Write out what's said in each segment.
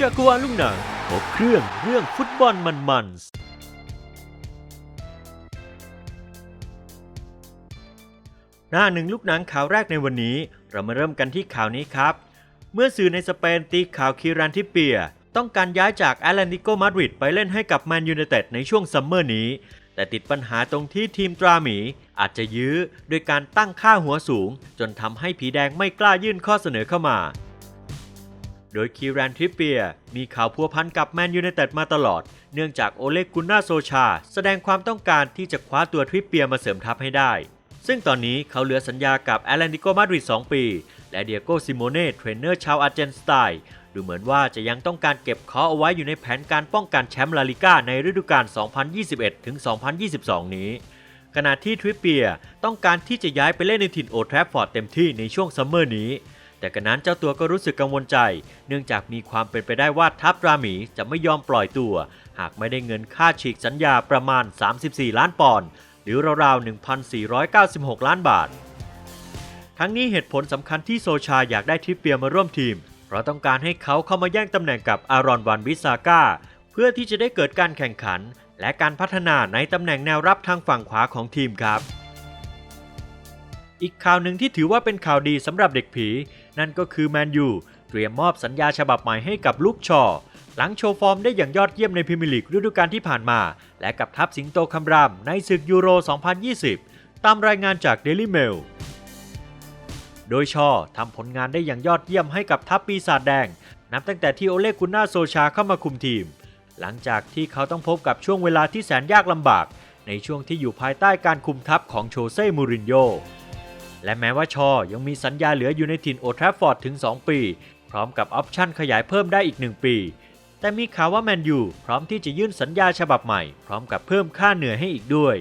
จักวาลลูกหนังครบเครื่องเรื่องฟุตบอลมันๆหน้าหนึ่งลูกหนังข่าวแรกในวันนี้ เรามาเริ่มกันที่ข่าวนี้ครับ เมื่อสื่อในสเปนตีข่าวคีรันทิเปีย ต้องการย้ายจากแอตเลติโกมาดริดไปเล่นให้กับแมนยูไนเต็ดในช่วงซัมเมอร์นี้ แต่ติดปัญหาตรงที่ทีมตราหมี อาจจะยื้อด้วยการตั้งค่าหัวสูง จนทำให้ผีแดงไม่กล้ายื่นข้อเสนอเข้ามา โดยคีรันทริปเปียร์มีข่าวพัวพันกับแมนยูไนเต็ดมาตลอด เนื่องจากโอเลกุนนาโซชา แสดงความต้องการที่จะคว้าตัวทริปเปียร์มาเสริมทัพให้ได้ ซึ่งตอนนี้เขาเหลือสัญญากับแอตเลติโกมาดริด2ปี และเดียโกซิโมเน่เทรนเนอร์ชาวอาร์เจนสไตน์ดูเหมือนว่าจะยังต้องการเก็บเขาเอาไว้อยู่ในแผนการป้องกันแชมป์ลาลิก้าในฤดูกาล 2021-2022 นี้ ขณะที่ทริปเปียร์ต้องการที่จะย้ายไปเล่นในถิ่นโอทราฟฟอร์ดเต็มที่ในช่วงซัมเมอร์นี้ แต่กระนั้นเจ้าตัวก็รู้สึกกังวลใจ เนื่องจากมีความเป็นไปได้ว่าทัพราหมีจะไม่ยอมปล่อยตัว หากไม่ได้เงินค่าฉีกสัญญาประมาณ 34 ล้านปอนด์หรือราวๆ 1,496 ล้านบาท ทั้งนี้เหตุผลสำคัญที่โซชาอยากได้ทิปเปียมาร่วมทีม เพราะต้องการให้เขาเข้ามาแย่งตำแหน่งกับอารอนวันบิซาก้าเพื่อที่จะได้เกิดการแข่งขัน และการพัฒนาในตำแหน่งแนวรับทางฝั่งขวาของทีมครับ อีกข่าวหนึ่งที่ถือว่าเป็นข่าวดีสำหรับเด็กผี นั่นก็คือแมนยูเตรียมมอบสัญญาฉบับใหม่ให้กับลูกชอ หลังโชว์ฟอร์มได้อย่างยอดเยี่ยมในพรีเมียร์ลีกฤดูกาลที่ผ่านมา และกับทัพสิงโตคำรามในศึกยูโร 2020 ตามรายงานจาก Daily Mail โดยชอทำผลงานได้อย่างยอดเยี่ยมให้กับทัพปีศาจแดง นับตั้งแต่ที่โอเลกุนนาโซชาเข้ามาคุมทีม หลังจากที่เขาต้องพบกับช่วงเวลาที่แสนยากลำบาก ในช่วงที่อยู่ภายใต้การคุมทัพของโชเซ่มูรินโญ่ และแม้ว่าชอยังมีสัญญาเหลืออยู่ในถิ่นโอทราฟฟอร์ดถึง 2 ปี พร้อมกับออปชั่นขยายเพิ่มได้อีก 1 ปี แต่มีข่าวว่าแมนยูพร้อมที่จะยื่นสัญญาฉบับใหม่ พร้อมกับเพิ่มค่าเหนื่อยให้อีกด้วย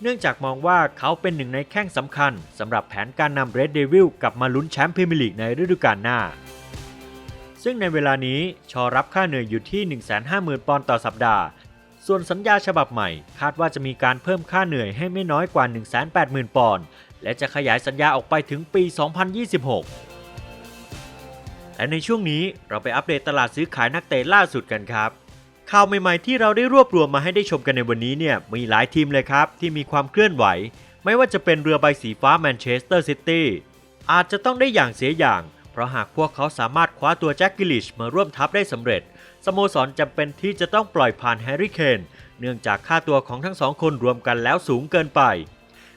เนื่องจากมองว่าเขาเป็นหนึ่งในแข้งสำคัญสำหรับแผนการนำเรดเดวิลกลับมาลุ้นแชมป์พรีเมียร์ลีกในฤดูกาลหน้า ซึ่งในเวลานี้ชอรับค่าเหนื่อยอยู่ที่ 150,000 ปอนด์ต่อสัปดาห์ส่วนสัญญาฉบับใหม่ คาดว่าจะมีการเพิ่มค่าเหนื่อยให้ไม่น้อยกว่า 180,000 ปอนด์ และจะขยายสัญญาออกไปถึงปี 2026 และในช่วงนี้เราไปอัปเดตตลาดซื้อขายนักเตะล่าสุดกันครับ ข่าวใหม่ๆที่เราได้รวบรวมมาให้ได้ชมกันในวันนี้เนี่ยมีหลายทีมเลยครับ ที่มีความเคลื่อนไหว ไม่ว่าจะเป็นเรือใบสีฟ้าแมนเชสเตอร์ซิตี้อาจจะต้องได้อย่างเสียอย่าง เพราะหากพวกเขาสามารถคว้าตัวแจ็คกิลิชมาร่วมทัพได้สำเร็จสโมสรจำเป็นที่จะต้องปล่อยผ่านแฮร์รี่เคนเนื่องจากค่าตัวของทั้งสองคนรวมกันแล้วสูงเกินไป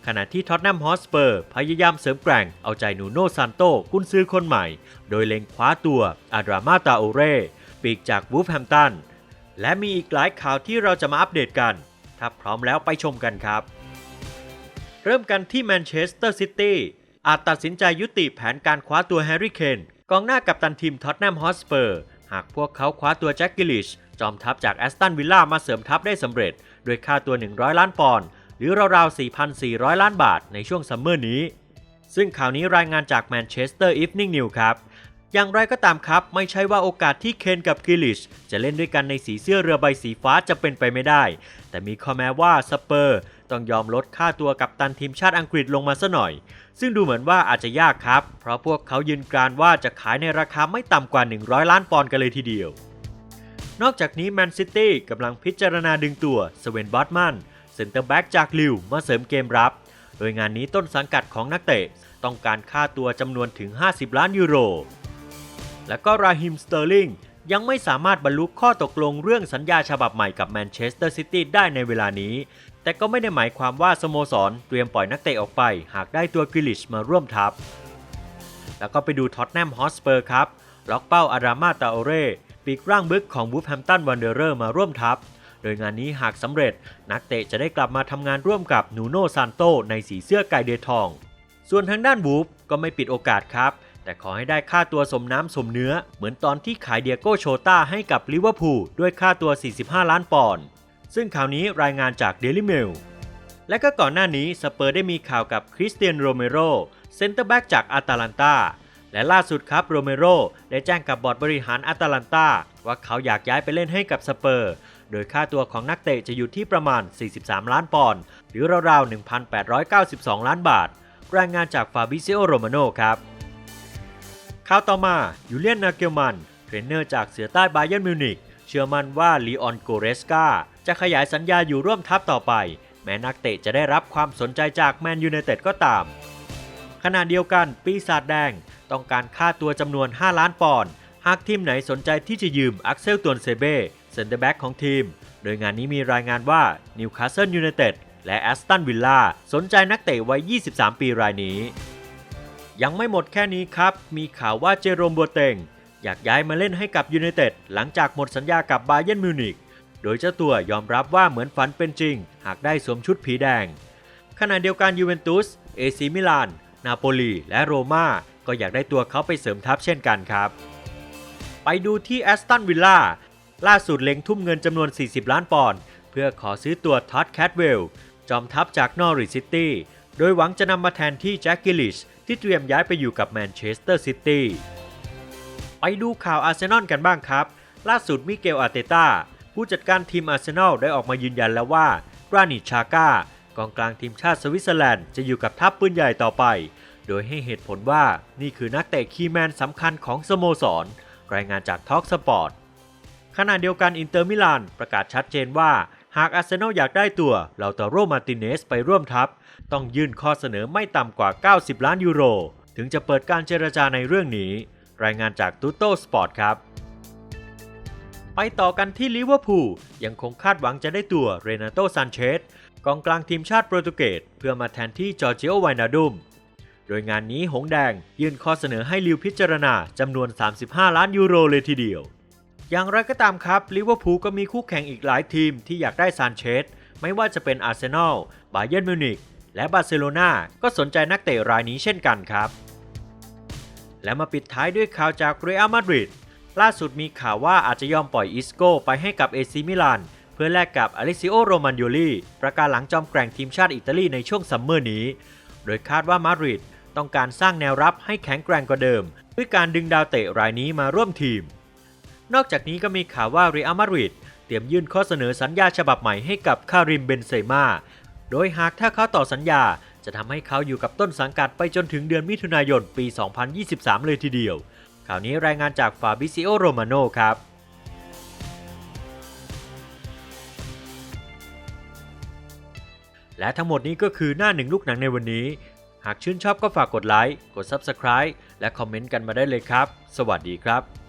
ขณะที่ท็อตแนมฮอสเปอร์พยายามเสริมแกร่งเอาใจนูโนซานโตกุนซื้อคนใหม่ โดยเล็งคว้าตัวอาดรามาตาโอเร่ปีกจากวูฟแฮมตัน และมีอีกหลายข่าวที่เราจะมาอัปเดตกัน ถ้าพร้อมแล้วไปชมกันครับ เริ่มกันที่แมนเชสเตอร์ซิตี้อาจตัดสินใจยุติแผนการคว้าตัวแฮร์รี่เคนกองหน้ากับตันทีมท็อตแนมฮอสเปอร์หากพวกเขาคว้าตัวแจ็คกิลิชจอมทัพจากแอสตันวิลล่ามาเสริมทัพได้สำเร็จ โดยค่าตัว 100 ล้านปอนด์ หรือราวๆ 4,400 ล้านบาทในช่วงซัมเมอร์นี้ ซึ่งข่าวนี้รายงานจากแมนเชสเตอร์อีฟนิ่งนิวครับ อย่างไรก็ตามครับ ไม่ใช่ว่าโอกาสที่เคนกับกิลิชจะเล่นด้วยกันในสีเสื้อเรือใบสีฟ้าจะเป็นไปไม่ได้ แต่มีข้อแม้ว่าสเปอร์ต้องยอมลดค่าตัวกับตันทีมชาติอังกฤษลงมาซะหน่อย ซึ่งดูเหมือนว่าอาจจะยากครับ เพราะพวกเขายืนกรานว่าจะขายในราคาไม่ต่ำกว่า 100 ล้านปอนด์กันเลยทีเดียวนอกจากนี้แมนซิตี้กำลังพิจารณาดึงตัวสเวนบอตมัน ซ็นเตอร์แบ็กจากลิวมาเสริมเกมรับ โดยงานนี้ต้นสังกัดของนักเตะ ต้องการค่าตัวจำนวนถึง 50 ล้านยูโร และก็ราฮิมสเตอร์ลิงยังไม่สามารถบรรลุข้อตกลงเรื่องสัญญาฉบับใหม่กับแมนเชสเตอร์ซิตี้ได้ในเวลานี้ แต่ก็ไม่ได้หมายความว่าสโมสรเตรียมปล่อยนักเตะออกไป หากได้ตัวกริลิชมาร่วมทัพ แล้วก็ไปดูท็อตแนมฮอสเปอร์ครับ ล็อกเป้าอารามาตาโอเร่ปีกร่างบึกของบูฟแฮมตันวันเดอร์มาร่วมทัพ โดยงานนี้หากสำเร็จ นักเตะจะได้กลับมาทำงานร่วมกับนูโน่ซานโตในสีเสื้อไก่เดือทอง ส่วนทางด้านบูฟก็ไม่ปิดโอกาสครับ แต่ขอให้ได้ค่าตัวสมน้ำสมเนื้อ เหมือนตอนที่ขายเดียโก้โชต้าให้กับลิเวอร์พูลด้วยค่าตัว 45 ล้านปอนด์ซึ่งข่าวนี้รายงานจากเดลิเมลและก็ก่อนหน้านี้สเปอร์ได้มีข่าวกับคริสเตียนโรเมโรเซนเตอร์แบ็กจากอาตาลันตาและล่าสุดครับโรเมโรได้แจ้งกับบอร์ดบริหารอาตาลันตาว่าเขาอยากย้ายไปเล่นให้กับสเปอร์ โดยค่าตัวของนักเตะจะอยู่ที่ประมาณ 43 ล้านปอนด์หรือราวๆ 1,892 ล้านบาท รายงานจากฟาบิเซโอโรมาโนครับข่าวต่อมายูเลียนนาเกลมันรนเนอร์จากเสือใต้บาเยิร์นมิวนิกเชื่อมั่นว่าลีออนโกเรสกาจะขยายสัญญาอยู่ร่วมทัพต่อไป แม้นักเตะจะได้รับความสนใจจากแมนยูไนเต็ดก็ตาม ขณะเดียวกันปีศาจแดงต้องการค่าตัวจำนวน 5 ล้านปอนด์หากทีมไหนสนใจที่จะยืมอักเซลตวนเซเบ้ เซนเตอร์แบ็กของทีม โดยงานนี้มีรายงานว่านิวคาสเซิลยูไนเต็ดและแอสตันวิลล่าสนใจนักเตะวัย 23 ปีรายนี้ ยังไม่หมดแค่นี้ครับ มีข่าวว่าเจโรมบัวเต็ง อยากย้ายมาเล่นให้กับยูไนเต็ดหลังจากหมดสัญญากับบาเยิร์นมิวนิกโดยเจ้าตัวยอมรับว่าเหมือนฝันเป็นจริง หากได้สวมชุดผีแดง ขณะเดียวกันยูเวนตุส เอซิมิลาน นาโปลี และโรม่าก็อยากได้ตัวเขาไปเสริมทัพเช่นกันครับ ไปดูที่แอสตันวิลล่า ล่าสุดเล็งทุ่มเงินจำนวน 40 ล้านปอนด์เพื่อขอซื้อตัวท็อดแคทเวลจอมทัพจากนอริซิตี้ โดยหวังจะนำมาแทนที่แจ็คกิลิชที่เตรียมย้ายไปอยู่กับแมนเชสเตอร์ซิตี้ ไปดูข่าวอาร์เซนอลกันบ้างครับ ล่าสุดมิเกลอาร์เตตาผู้จัดการทีมอาร์เซนอลได้ออกมายืนยันแล้วว่ากรานิชาก้ากองกลางทีมชาติสวิตเซอร์แลนด์จะอยู่กับทัพปืนใหญ่ต่อไป โดยให้เหตุผลว่านี่คือนักเตะคีย์แมนสำคัญของสโมสร รายงานจากทอ l k สปอร์ต ขณะเดียวกันอินเตอร์มิลานประกาศชัดเจนว่า หากอาร์เซนอลอยากได้ตัวเลาตาโรมาติเนสไปร่วมทัพ ต้องยื่นข้อเสนอไม่ต่ำกว่า 90 ล้านยูโร ถึงจะเปิดการเจรจาในเรื่องนี้ รายงานจากตูโตสปอร์ตครับ ไปต่อกันที่ลิเวอร์พูลยังคงคาดหวังจะได้ตัวเรนาโตซานเชสกองกลางทีมชาติโปรตุเกสเพื่อมาแทนที่จอร์จิโอไวนาดุมโดยงานนี้หงแดงยื่นข้อเสนอให้ลิวพิจารณาจำนวน 35 ล้านยูโรเลยทีเดียว อย่างไรก็ตามครับลิเวอร์พูลก็มีคู่แข่งอีกหลายทีมที่อยากได้ซานเชสไม่ว่าจะเป็นอาร์เซนอล บาเยิร์นมิวนิกและบาร์เซโลนาก็สนใจนักเตะรายนี้เช่นกันครับ และมาปิดท้ายด้วยข่าวจากเรอัลมาดริดล่าสุดมีข่าวว่าอาจจะยอมปล่อยอิสโกไปให้กับเอซิมิลานเพื่อแลกกับอลิซิโอโรมันโยลีประกาศหลังจอมแกร่งทีมชาติอิตาลีในช่วงซัมเมอร์นี้ โดยคาดว่ามาดริดต้องการสร้างแนวรับให้แข็งแกร่งกว่าเดิม ด้วยการดึงดาวเตะรายนี้มาร่วมทีม นอกจากนี้ก็มีข่าวว่าเรอัลมาดริดเตรียมยื่นข้อเสนอสัญญาฉบับใหม่ให้กับคาริมเบนเซม่า โดยหากถ้าเขาต่อสัญญาจะทำให้เขาอยู่กับต้นสังกัดไปจนถึงเดือนมิถุนายนปี 2023 เลยทีเดียว ข่าวนี้รายงานจากฟาบิซิโอโรมาโนครับและทั้งหมดนี้ก็คือหน้าหนึ่งลูกหนังในวันนี้ หากชื่นชอบก็ฝากกดไลค์ กด Subscribe และคอมเมนต์กันมาได้เลยครับ สวัสดีครับ